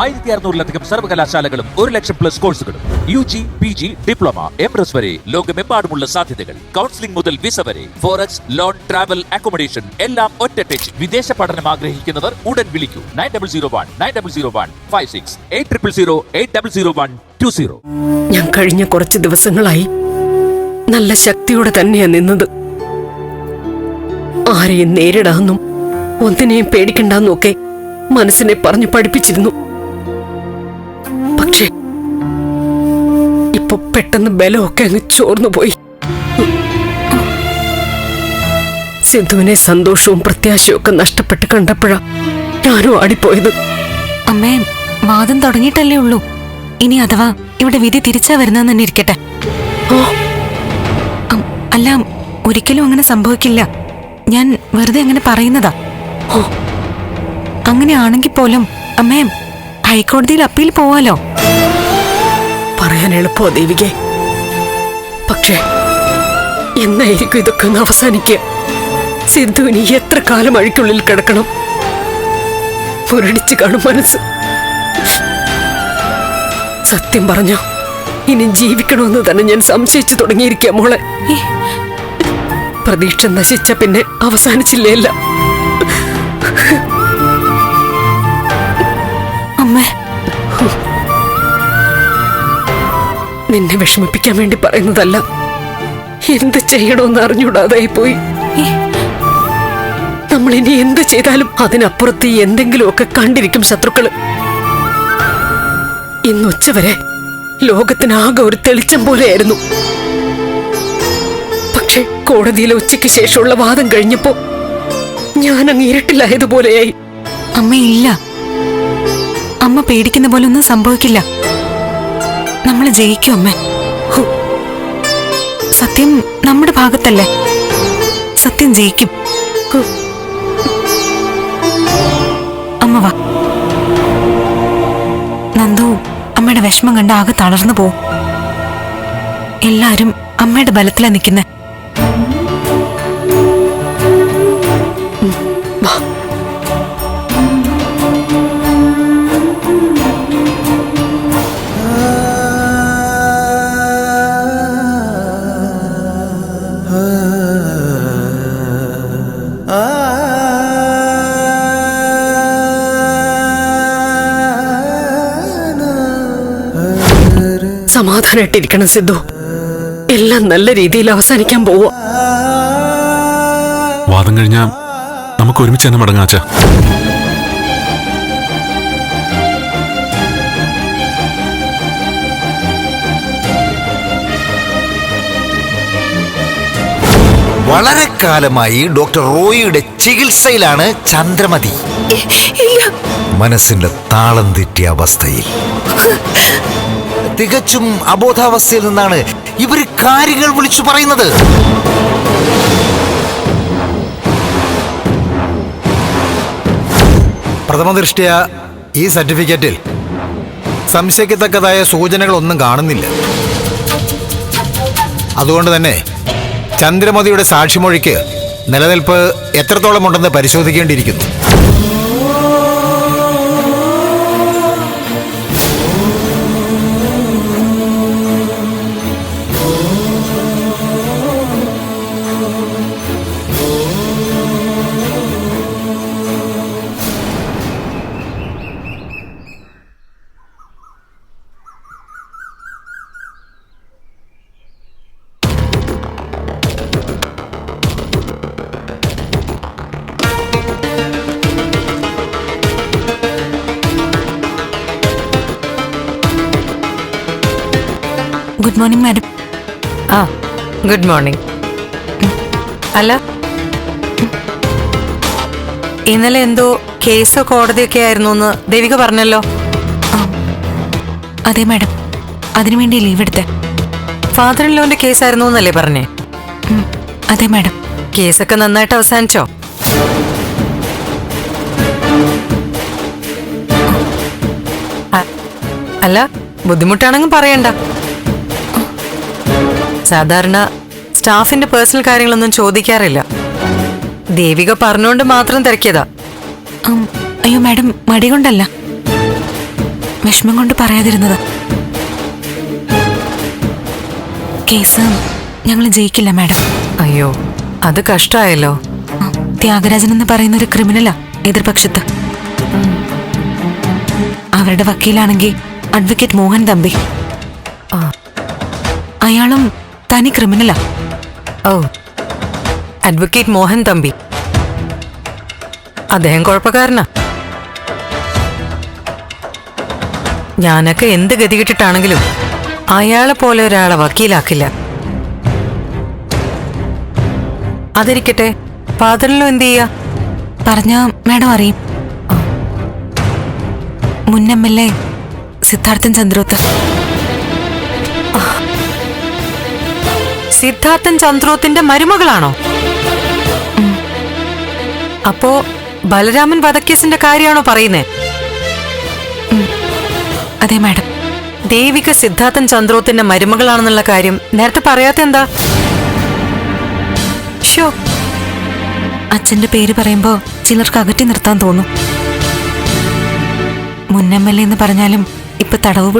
ആയിരത്തി അറുന്നൂറിലധികം സർവകലാശാലകളും ഒരു ലക്ഷം പ്ലസ് കോഴ്സുകളും U G P G diploma M S വരെ ലോകമെമ്പാടുമുള്ള സാധ്യതകൾ. കൗൺസിലിംഗ് മുതൽ വിസ വരെ ഫോറക്സ് ലോൺ ട്രാവൽ അക്കോമഡേഷൻ എല്ലാം ഒറ്റ ടച്ച് വിദേശ പഠനം ആഗ്രഹിക്കുന്നവർ ഉടൻ വിളിക്കൂ. Nine double zero one nine double zero one five six eight triple zero eight double zero one two zero ഞാൻ കഴിഞ്ഞ കുറച്ച് ദിവസങ്ങളായി നല്ല ശക്തിയോടെ തന്നെയാ നിന്നത്. ആരെയും നേരിടാന്നും ഒന്നിനെയും പേടിക്കണ്ടെന്നും ഒക്കെ മനസ്സിനെ പറഞ്ഞു പഠിപ്പിച്ചിരുന്നു. ഇപ്പൊ പെട്ടെന്ന് ബലമൊക്കെ അങ്ങ് ചോർന്നു പോയി. സിന്ധുവിനെ സന്തോഷവും പ്രത്യാശയും ഒക്കെ നഷ്ടപ്പെട്ട് കണ്ടപ്പോഴാ ഞാനും ആടിപ്പോയത്. അമ്മേ വാദം തുടങ്ങിയിട്ടല്ലേ ഉള്ളൂ. ഇനി അഥവാ ഇവിടെ വിധി തിരിച്ചാ വരുന്നതെന്ന് തന്നെ ഇരിക്കട്ടെ. അല്ല ഒരിക്കലും അങ്ങനെ സംഭവിക്കില്ല. ഞാൻ വെറുതെ അങ്ങനെ പറയുന്നതാ. അങ്ങനെയാണെങ്കിൽ പോലും അമ്മേ ഹൈക്കോടതിയിൽ അപ്പീൽ പോവാലോ? പറയാൻ എളുപ്പോ ദേവികെ. പക്ഷേ എന്നായിരിക്കും ഇതൊക്കെ ഒന്ന് അവസാനിക്കുക? സിന്ധുവിന് എത്ര കാലം അഴിക്കുള്ളിൽ കിടക്കണം? പുരടിച്ചു കാണും മനസ്സ്. സത്യം പറഞ്ഞോ ഇനി ജീവിക്കണമെന്ന് തന്നെ ഞാൻ സംശയിച്ചു തുടങ്ങിയിരിക്കുക മോളെ. പ്രതീക്ഷ നശിച്ച പിന്നെ അവസാനിച്ചില്ലേ എല്ലാം നിന്നെ വിഷമിപ്പിക്കാൻ വേണ്ടി പറയുന്നതല്ല. എന്ത് ചെയ്യണമെന്ന് അറിഞ്ഞൂടാതായി പോയി. നമ്മൾ ഇനി എന്ത് ചെയ്താലും അതിനപ്പുറത്ത് എന്തെങ്കിലുമൊക്കെ കണ്ടിരിക്കും ശത്രുക്കൾ. ഇന്ന് ഉച്ചവരെ ലോകത്തിനാകെ ഒരു തെളിച്ചം പോലെയായിരുന്നു. പക്ഷെ കോടതിയിലെ ഉച്ചയ്ക്ക് ശേഷമുള്ള വാദം കഴിഞ്ഞപ്പോ ഞാൻ അങ്ങ് ഇരുട്ടിലായതുപോലെയായി. അമ്മയില്ല. അമ്മ പേടിക്കുന്ന പോലെ ഒന്നും സംഭവിക്കില്ല. നമ്മൾ ജയിക്കും അമ്മ. സത്യം നമ്മുടെ ഭാഗത്തല്ലേ? സത്യം ജയിക്കും. അമ്മ വാ. നന്ദു അമ്മയുടെ വിഷമം കണ്ട് ആകെ തളർന്നു പോവും. എല്ലാരും അമ്മയുടെ ബലത്തിലാ നിൽക്കുന്നെ സമാധാനായിട്ടിരിക്കണം സിദ്ധു. എല്ലാം നല്ല രീതിയിൽ അവസാനിക്കാൻ പോവാ വാദം കഴിഞ്ഞാൽ നമുക്ക് ഒരുമിച്ച് തന്നെ മടങ്ങാച്ച വളരെ കാലമായി ഡോക്ടർ റോയിയുടെ ചികിത്സയിലാണ് ചന്ദ്രമതി. മനസ്സിന്റെ താളം തെറ്റിയ അവസ്ഥയിൽ. തികച്ചും അബോധാവസ്ഥയിൽ നിന്നാണ് ഇവർ കാര്യങ്ങൾ വിളിച്ചു പറയുന്നത്. പ്രഥമ ദൃഷ്ടിയ ഈ സർട്ടിഫിക്കറ്റിൽ സംശയിക്കത്തക്കതായ സൂചനകളൊന്നും കാണുന്നില്ല. അതുകൊണ്ട് തന്നെ ചന്ദ്രമതിയുടെ സാക്ഷിമൊഴിക്ക് നിലനിൽപ്പ് എത്രത്തോളം ഉണ്ടെന്ന് പരിശോധിക്കേണ്ടിയിരിക്കുന്നു? ഗുഡ് മോർണിംഗ് മാഡം ആ ഗുഡ് മോർണിംഗ് അല്ല. ഇന്നലെ എന്തോ കേസോ കോടതിയൊക്കെ ആയിരുന്നു എന്ന് ദേവിക പറഞ്ഞല്ലോ. അതെ മാഡം അതിനുവേണ്ടി ലീവ് എടുത്തേ. ഫാദർ ഇൻ ലോന്റെ കേസായിരുന്നു എന്നല്ലേ പറഞ്ഞേ? അതെ മാഡം കേസൊക്കെ നന്നായിട്ട് അവസാനിച്ചോ? അല്ല ബുദ്ധിമുട്ടാണെങ്കിൽ പറയണ്ട. സാധാരണ സ്റ്റാഫിന്റെ പേഴ്സണൽ കാര്യങ്ങളൊന്നും ചോദിക്കാറില്ല. ദേവിക പറഞ്ഞുകൊണ്ട് മാത്രം തിരക്കിയതാ. അയ്യോ മാഡം മടി കൊണ്ടല്ല. വിഷമം കൊണ്ട് പറയാതിരുന്നത്. കേസ് ഞങ്ങൾ ജയിക്കില്ല മാഡം. അയ്യോ അത് കഷ്ടായല്ലോ. ത്യാഗരാജൻ എന്ന് പറയുന്ന ഒരു ക്രിമിനലാ എതിർപക്ഷത്ത്. അവരുടെ വക്കീലാണെങ്കിൽ അഡ്വക്കേറ്റ് മോഹൻ തമ്പി. അയാളും തനി ക്രിമിനലാ? ഓ അഡ്വക്കേറ്റ് മോഹൻ തമ്പി. അദ്ദേഹം കുഴപ്പക്കാരനാ. ഞാനൊക്കെ എന്ത് ഗതികിട്ടിട്ടാണെങ്കിലും അയാളെ പോലെ ഒരാളെ വക്കീലാക്കില്ല. അതിരിക്കട്ടെ ഫാദറിലോ എന്ത് ചെയ്യാ? പറഞ്ഞ മാഡം അറിയും. എ സിദ്ധാർത്ഥൻ ചന്ദ്രോത്ത്. സിദ്ധാർത്ഥൻ ചന്ദ്രോത്തിന്റെ മരുമകളാണോ? അപ്പോ ബലരാമൻ വധക്കേസിന്റെ കാര്യമാണോ പറയുന്നേ? അതെ മാഡം. ദേവിക സിദ്ധാർത്ഥൻ ചന്ദ്രോത്തിന്റെ മരുമകളാണെന്നുള്ള കാര്യം നേരത്തെ പറയാത്ത എന്താ? ഷോ അച്ഛന്റെ പേര് പറയുമ്പോ ചിലർക്ക് അകറ്റി നിർത്താൻ തോന്നും. എ എന്ന് പറഞ്ഞാലും ഇപ്പൊ തടവ്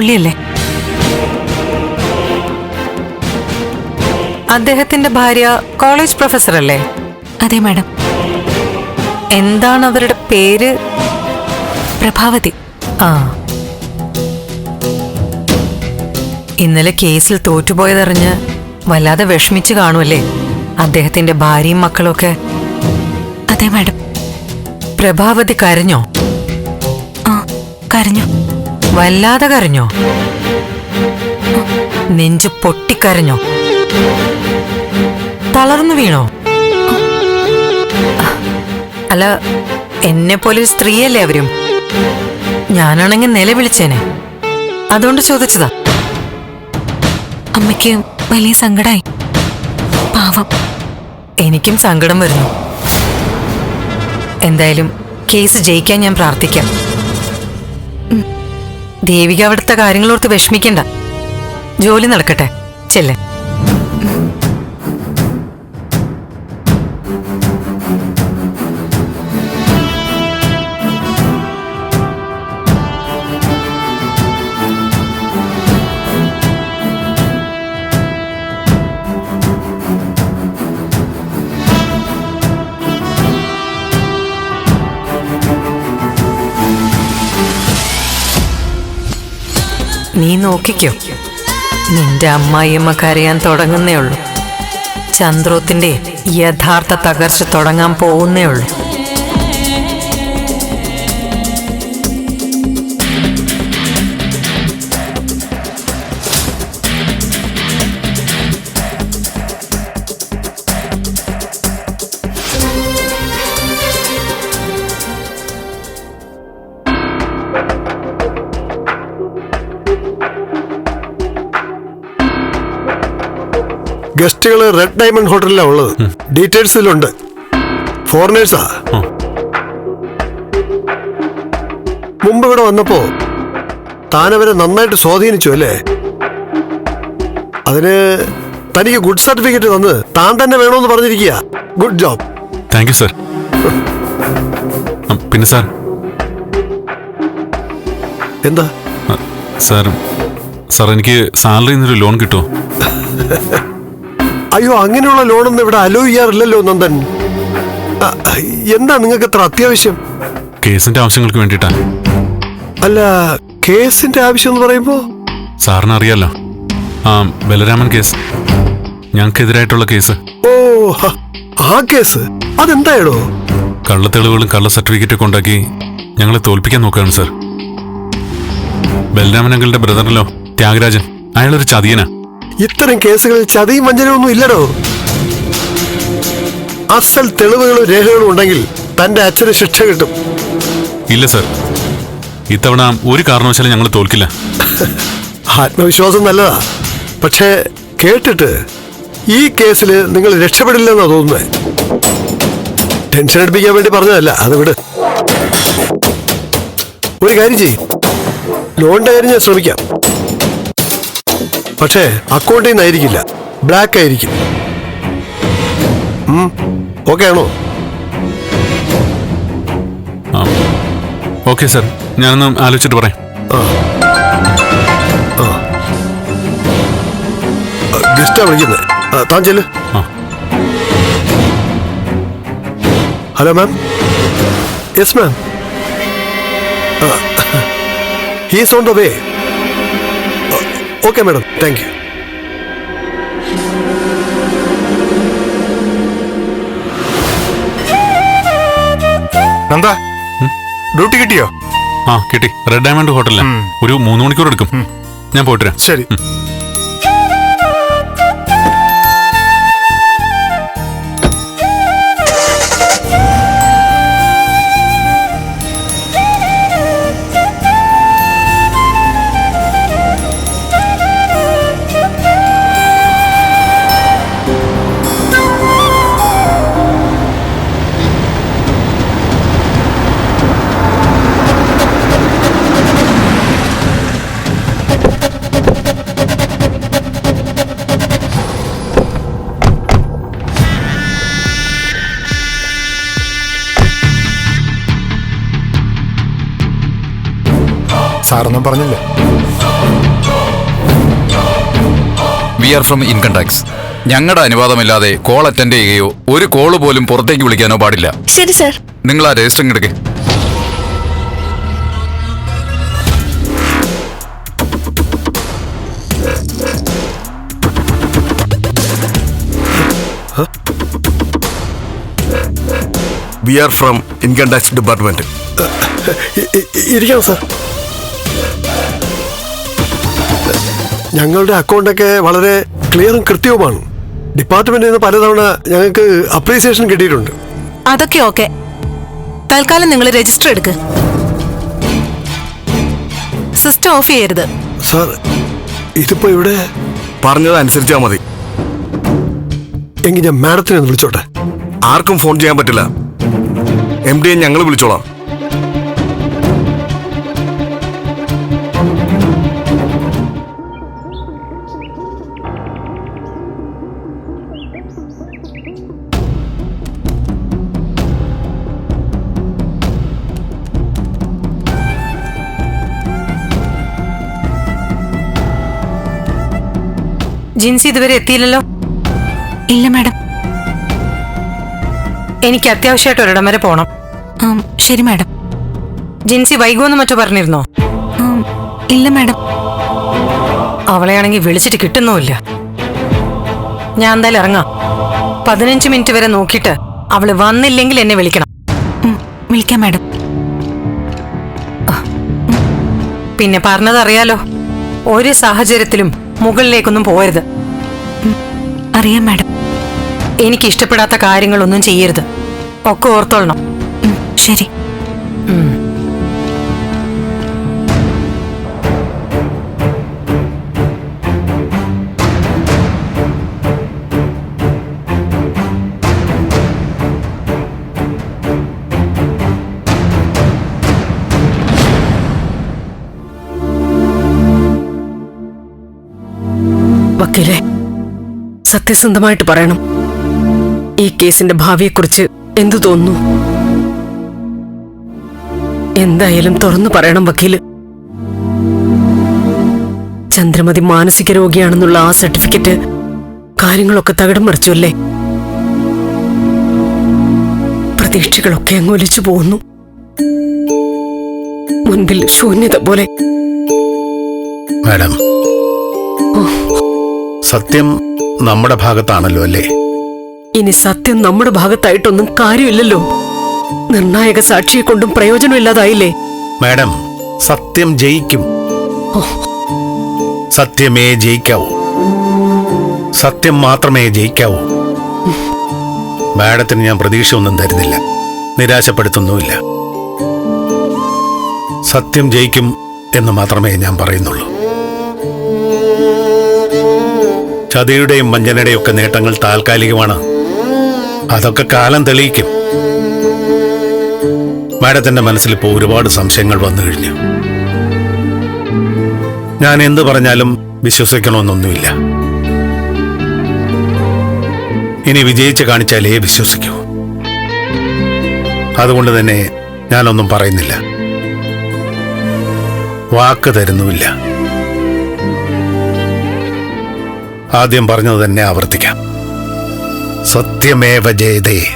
അദ്ദേഹത്തിന്റെ ഭാര്യ കോളേജ് പ്രൊഫസർ അല്ലേ അതെ മാഡം. എന്താണ് അവരുടെ പേര്? പ്രഭാവതി. ആ. ഇന്നലെ കേസിൽ തോറ്റുപോയതറിഞ്ഞ് വല്ലാതെ വിഷമിച്ച് കാണുമല്ലേ അദ്ദേഹത്തിന്റെ ഭാര്യയും മക്കളൊക്കെ? അതെ മാഡം. പ്രഭാവതി കരഞ്ഞോ? ആ കരഞ്ഞു. വല്ലാതെ കരഞ്ഞോ? നെഞ്ചു പൊട്ടിക്കരഞ്ഞോ? തളർന്നു വീണോ? അല്ല എന്നെ പോലെ ഒരു സ്ത്രീയല്ലേ അവരും? ഞാനാണെങ്കിൽ നിലവിളിച്ചേനെ അതുകൊണ്ട് ചോദിച്ചതാ. അമ്മയ്ക്ക് വലിയ സങ്കടായി. പാവം. എനിക്കും സങ്കടം വരുന്നു. എന്തായാലും കേസ് ജയിക്കാൻ ഞാൻ പ്രാർത്ഥിക്കാം. ദേവിക അവിടുത്തെ കാര്യങ്ങളോർത്ത് വിഷമിക്കണ്ട. ജോലി നടക്കട്ടെ. ചെല്ലേ. നോക്കിക്കോ. നിന്റെ അമ്മായിയമ്മ കരയാൻ തുടങ്ങുന്നേ ഉള്ളൂ. ചന്ദ്രോത്തിന്റെ യഥാർത്ഥ തകർച്ച തുടങ്ങാൻ പോകുന്നേ ഉള്ളൂ. ഗസ്റ്റുകൾ റെഡ് ഡയമണ്ട് ഹോട്ടലിലാണ് ഉള്ളത്. ഡീറ്റെയിൽസിലുണ്ട് ഫോറിനേഴ്സാ. മുമ്പ് ഇവിടെ വന്നപ്പോ താനവരെ നന്നായിട്ട് സ്വാധീനിച്ചു അല്ലേ? അതിന് തനിക്ക് ഗുഡ് സർട്ടിഫിക്കറ്റ് തന്ന് താൻ തന്നെ വേണമെന്ന് പറഞ്ഞിരിക്കുക. Good job thank you sir പിന്നെ സാർ എന്താ? സാർ സാർ എനിക്ക് സാലറിയിൽ നിന്നൊരു ലോൺ കിട്ടുമോ അയ്യോ അങ്ങനെയുള്ള ലോണൊന്നും ഇവിടെ അലോ ചെയ്യാറില്ലല്ലോ നന്ദൻ. എന്താ നിങ്ങൾക്ക് അത്ര അത്യാവശ്യം? കേസിന്റെ ആവശ്യങ്ങൾക്ക് വേണ്ടിട്ടാ അല്ല കേസിന്റെ ആവശ്യം എന്ന് പറയുമ്പോ? സാറിന് അറിയാലോ. ആ ബലരാമൻ കേസ്. ഞങ്ങൾക്കെതിരായിട്ടുള്ള കേസ്. ഓ ആ കേസ്? അതെന്തായാലോ കള്ള തെളിവുകളും കള്ള സർട്ടിഫിക്കറ്റൊക്കെ ഉണ്ടാക്കി ഞങ്ങളെ തോൽപ്പിക്കാൻ നോക്കുകയാണ് സർ. ബലരാമൻ അങ്കിളുടെ ബ്രദറിലോ ത്യാഗരാജൻ. അയാളൊരു ചതിയനാ. ഇത്തരം കേസുകളിൽ ചതിയും വഞ്ചനയൊന്നും ഇല്ലടോ. അസൽ തെളിവുകളും രേഖകളും ഉണ്ടെങ്കിൽ തന്റെ അച്ഛന് ശിക്ഷ കിട്ടും. ഇല്ല സർ. ഇത്തവണ ഒരു കാരണവശാലും ഞങ്ങൾ തോൽക്കില്ല. ആത്മവിശ്വാസം നല്ലതാ. പക്ഷേ കേട്ടിട്ട് ഈ കേസിൽ നിങ്ങൾ രക്ഷപ്പെടില്ലെന്നാ തോന്നുന്നത് ടെൻഷൻ അടിപ്പിക്കാൻ വേണ്ടി പറഞ്ഞതല്ല അത് വിട്. ഒരു കാര്യം ചെയ്യും. ലോണിന്റെ കാര്യം ഞാൻ ശ്രമിക്കാം. പക്ഷേ അക്കൗണ്ടിൽ നിന്നായിരിക്കില്ല ബ്ലാക്ക് ആയിരിക്കും. ഓക്കെ ആണോ? ഓക്കെ സാർ ഞാനൊന്ന് ആലോചിച്ചിട്ട് പറയാം. ഗസ്റ്റാ വിളിക്കുന്നത് താൻ ചെല്ല് hello ma'am yes ma'am he's on the way okay madam thank you Nanda. Duty കിട്ടിയോ? ആ കിട്ടി. റെഡ് ഡയമണ്ട് ഹോട്ടലിലെ. ഒരു മൂന്ന് മണിക്കൂർ എടുക്കും. ഞാൻ പോയിട്ട് വരാം. ശരി. സാറൊന്നും പറഞ്ഞില്ല? We are from income tax ഞങ്ങളുടെ അനുവാദമില്ലാതെ കോൾ അറ്റൻഡ് ചെയ്യുകയോ ഒരു കോൾ പോലും പുറത്തേക്ക് വിളിക്കാനോ പാടില്ല. ശരി സർ നിങ്ങൾ ആ registering എടുക്കേ. We are from income tax department ഇരിക്കാം സാർ ഞങ്ങളുടെ അക്കൗണ്ടൊക്കെ വളരെ ക്ലിയറും കൃത്യവുമാണ്. ഡിപ്പാർട്ട്മെന്റിൽ നിന്ന് പലതവണ ഞങ്ങൾക്ക് അപ്രീസിയേഷൻ കിട്ടിയിട്ടുണ്ട്. അതൊക്കെ ഓക്കെ തൽക്കാലം നിങ്ങൾ രജിസ്റ്റർ എടുക്ക്. സിസ്റ്റം ഓഫ് ചെയ്യരുത്. സാർ ഇതിപ്പോ ഇവിടെ പറഞ്ഞത് അനുസരിച്ചാ മതി. എങ്കിൽ ഞാൻ മാഡത്തിനെ ഒന്ന് വിളിച്ചോട്ടെ? ആർക്കും ഫോൺ ചെയ്യാൻ പറ്റില്ല. എം ഡിയെ ഞങ്ങൾ വിളിച്ചോളാം. ജിൻസി ഇതുവരെ എത്തിയില്ലല്ലോ? ഇല്ല മാഡം. എനിക്ക് അത്യാവശ്യമായിട്ട് ഒരിടം വരെ പോണം. ശരി മാഡം. ജിൻസി വൈകുമെന്ന് മറ്റോ പറഞ്ഞിരുന്നോ? ഇല്ല മാഡം. അവളെയാണെങ്കിൽ വിളിച്ചിട്ട് കിട്ടുന്നുമില്ല. ഞാൻ എന്തായാലും ഇറങ്ങാം. പതിനഞ്ച് മിനിറ്റ് വരെ നോക്കിയിട്ട് അവൾ വന്നില്ലെങ്കിൽ എന്നെ വിളിക്കണം. വിളിക്കാം മാഡം. പിന്നെ പറഞ്ഞതറിയാലോ ഒരു സാഹചര്യത്തിലും മുകളിലേക്കൊന്നും പോകരുത് അറിയാം മാഡം. എനിക്ക് ഇഷ്ടപ്പെടാത്ത കാര്യങ്ങളൊന്നും ചെയ്യരുത്. ഒക്കെ ഓർത്തോളണം. ശരി. വക്കീലെ സത്യസന്ധമായിട്ട് പറയണം. ഈ കേസിന്റെ ഭാവിയെക്കുറിച്ച് എന്തു തോന്നുന്നു? എന്തായാലും തുറന്നു പറയണം വക്കീൽ. ചന്ദ്രമതി മാനസിക രോഗിയാണെന്നുള്ള ആ സർട്ടിഫിക്കറ്റ് കാര്യങ്ങളൊക്കെ തകിടം മറിച്ചു അല്ലേ? പ്രതീക്ഷകളൊക്കെ അങ്ങ് ഒലിച്ചു പോകുന്നു. മുൻപിൽ ശൂന്യത പോലെ. മാഡം. സത്യം നമ്മുടെ ഭാഗത്താണല്ലോ അല്ലേ? ഇനി സത്യം നമ്മുടെ ഭാഗത്തായിട്ടൊന്നും കാര്യമില്ലല്ലോ. നിർണായക സാക്ഷിയെ കൊണ്ടും പ്രയോജനമില്ലാതായില്ലേ? മാഡം സത്യം ജയിക്കും. സത്യമേ ജയിക്കാവൂ. സത്യം മാത്രമേ ജയിക്കാവൂ. മാഡത്തിന് ഞാൻ പ്രതീക്ഷ ഒന്നും തരുന്നില്ല. നിരാശപ്പെടുത്തുന്നുമില്ല. സത്യം ജയിക്കും എന്ന് മാത്രമേ ഞാൻ പറയുന്നുള്ളൂ. ചതിയുടെയും വഞ്ചനയുടെയും ഒക്കെ നേട്ടങ്ങൾ താൽക്കാലികമാണ്. അതൊക്കെ കാലം തെളിയിക്കും. മാഡത്തിന്റെ മനസ്സിൽ ഇപ്പോൾ ഒരുപാട് സംശയങ്ങൾ വന്നു കഴിഞ്ഞു. ഞാൻ എന്തു പറഞ്ഞാലും വിശ്വസിക്കണമെന്നൊന്നുമില്ല. ഇനി വിജയിച്ച് കാണിച്ചാലേ വിശ്വസിക്കൂ. അതുകൊണ്ട് തന്നെ ഞാനൊന്നും പറയുന്നില്ല. വാക്ക് തരുന്നുമില്ല. ആദ്യം പറഞ്ഞത് തന്നെ ആവർത്തിക്കാം. സത്യമേവ ജയതേ.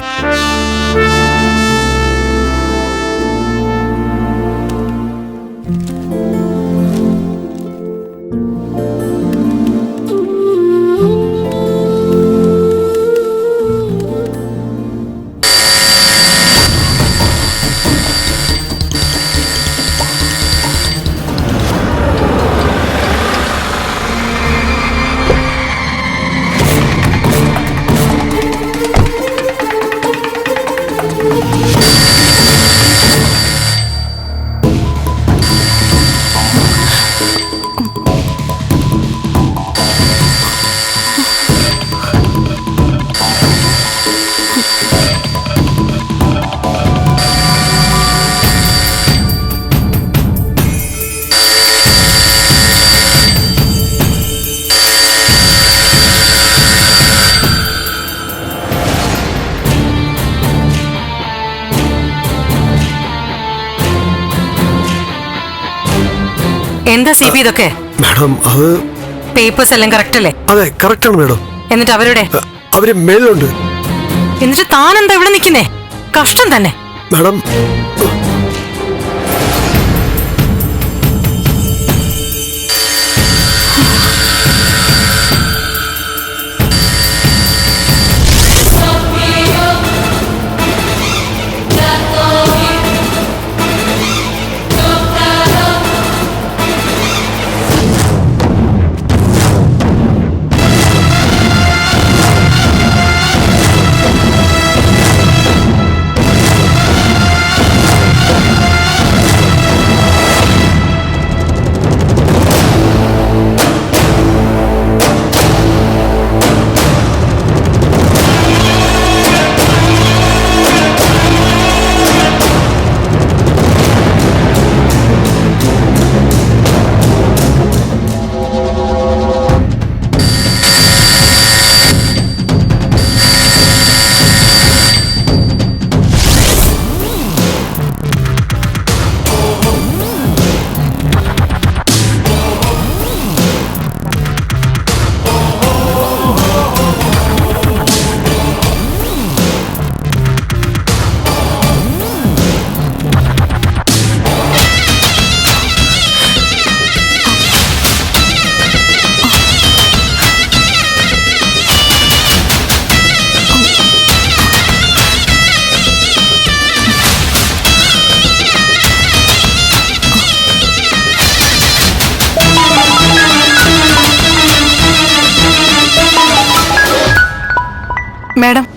എന്താ സി പി ഇതൊക്കെ? മാഡം അത് പേപ്പേഴ്സ് എല്ലാം കറക്റ്റ് അല്ലേ? അതെ കറക്റ്റ് ആണ് മാഡം. എന്നിട്ട് അവരുടെ അവർ മേളിലുണ്ട്. എന്നിട്ട് താൻ എന്താ ഇവിടെ നിൽക്കുന്നേ? കഷ്ടം തന്നെ. മാഡം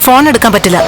ഫോൺ എടുക്കാൻ പറ്റില്ല.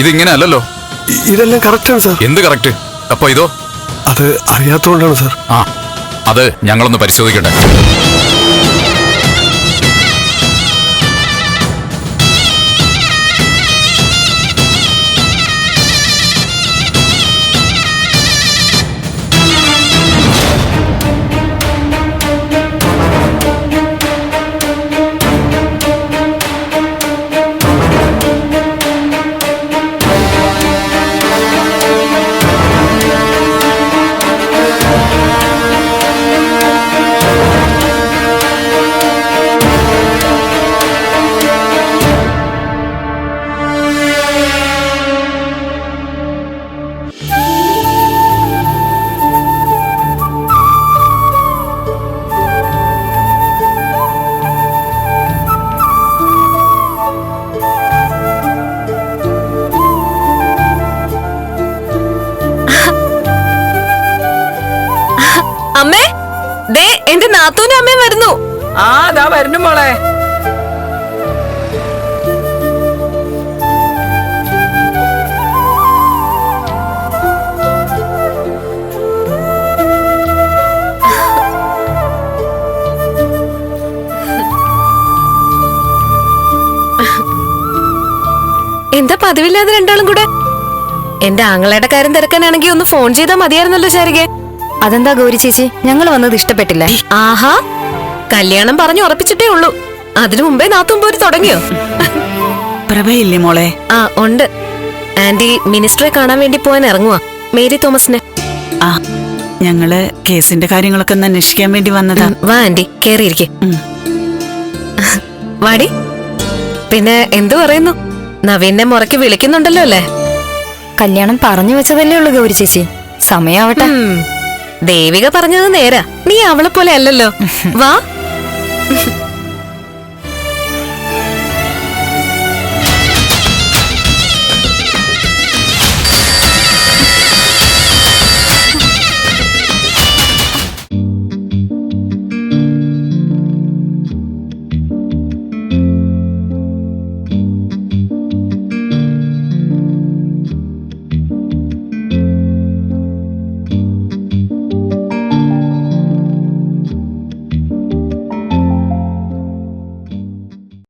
ഇതിങ്ങനെ അല്ലല്ലോ ഇതെല്ലാം ആണ് സാർ. എന്ത് കറക്റ്റ്? അപ്പൊ ഇതോ? അത് അറിയാത്തോണ്ടാണ് സാർ. ആ അത് ഞങ്ങളൊന്ന് പരിശോധിക്കട്ടെ. പതിവില്ലാതെ രണ്ടാളും കൂടെ? എന്റെ ആങ്ങളയുടെ കാര്യം തിരക്കാനാണെങ്കിൽ ഒന്ന് ഫോൺ ചെയ്താൽ മതിയായിരുന്നല്ലോ ശാരികെ. അതെന്താ ഗൗരി ചേച്ചി? ഞങ്ങൾ വന്നത് ഇഷ്ടപ്പെട്ടില്ല. ആഹാ കല്യാണം പറഞ്ഞു ഉറപ്പിച്ചിട്ടേ ഉള്ളൂ. അതിനു മുമ്പേ നാത്തും പോര് തുടങ്ങിയോ? പ്രഭയില്ലേ മോളെ? ആ ഉണ്ട്. ആന്റി മിനിസ്റ്ററെ കാണാൻ വേണ്ടി പോവാൻ ഇറങ്ങുവാ. മേരി തോമസിനെ. ആ ഞങ്ങൾ കേസിന്റെ കാര്യങ്ങളൊക്കെ ഒന്ന് അന്വേഷിക്കാൻ വേണ്ടി വന്നതാ. വാ ആന്റി കേറിയിരിക്കെ. വാടി. പിന്നെ എന്തു പറയുന്നു? നവീനെ മുറയ്ക്ക് വിളിക്കുന്നുണ്ടല്ലോ അല്ലേ? കല്യാണം പറഞ്ഞു വെച്ചതല്ലേ ഉള്ളൂ ഗൗരി ചേച്ചി. സമയാവട്ടെ. ദേവിക പറഞ്ഞത് നേരാ. നീ അവളെ പോലെ അല്ലല്ലോ. വാ.